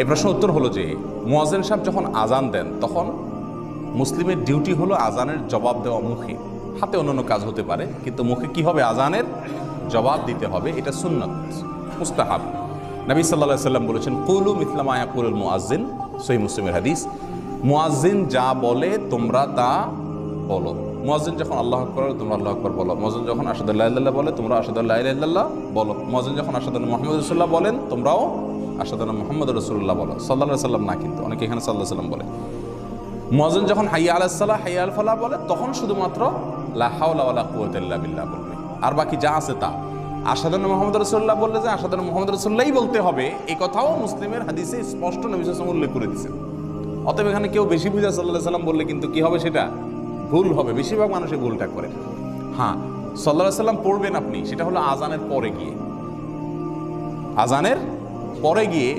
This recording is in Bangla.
এই প্রশ্ন উত্তর হলো যে মোয়াজেন সাহেব যখন আজান দেন, তখন মুসলিমের ডিউটি হলো আজানের জবাব দেওয়া মুখে। হাতে অন্যান্য কাজ হতে পারে, কিন্তু মুখে কি হবে? আজানের জবাব দিতে হবে, এটা সুন্নত, মুস্তাহাব। নবী সাল্লাহ সাল্লাম বলেছেন, কুলু মিথলাম আয়াকুল মুআজ্জিন সহি মুসলিমের হাদিস। মুআজ্জিন যা বলে, তোমরা তা বলো। মুয়াজ্জিন যখন আল্লাহ আকবর তোমরা আল্লাহ আকবর বলো। মুয়াজ্জিন যখন আসাদুল্লাহ বলে, তোমরা আসাদুল্লাহ বলো। মুয়াজ্জিন যখন আসাদুল্লাহ মোহাম্মদ বলেন, তোমরাও আসাদুল্লাহ মোহাম্মদ রসুল্লাহ বলো সাল্লাহ সাল্লাম না কিন্তু, অনেকে এখানে সাল্লাহ সাল্লাম বলে। মুয়াজ্জিন যখন হাইয়া আলাহ হাইয়া আল ফালাহ বলে, তখন শুধুমাত্র লা হাওলা ওয়ালা বিল্লাহ বলবে। আর বাকি যা আছে তা। আসাদান মোহাম্মদ রসুল্লাহ বললে যে আসাদান মোহাম্মদ রসুল্লাহই বলতে হবে, এই কথাও মুসলিমের হাদিসে স্পষ্ট নবী সাল্লাল্লাহু উল্লেখ করে দিয়েছেন অতএব এখানে কেউ বেশি বুঝা সাল্লাহ সাল্লাম বললে কিন্তু কি হবে সেটা? ভুল হবে, বেশিরভাগ মানুষই ভুলটা করে। হ্যাঁ সাল্লাহ সাল্লাম পড়বেন আপনি, সেটা হলো আজানের পরে গিয়ে। আজানের পরে গিয়ে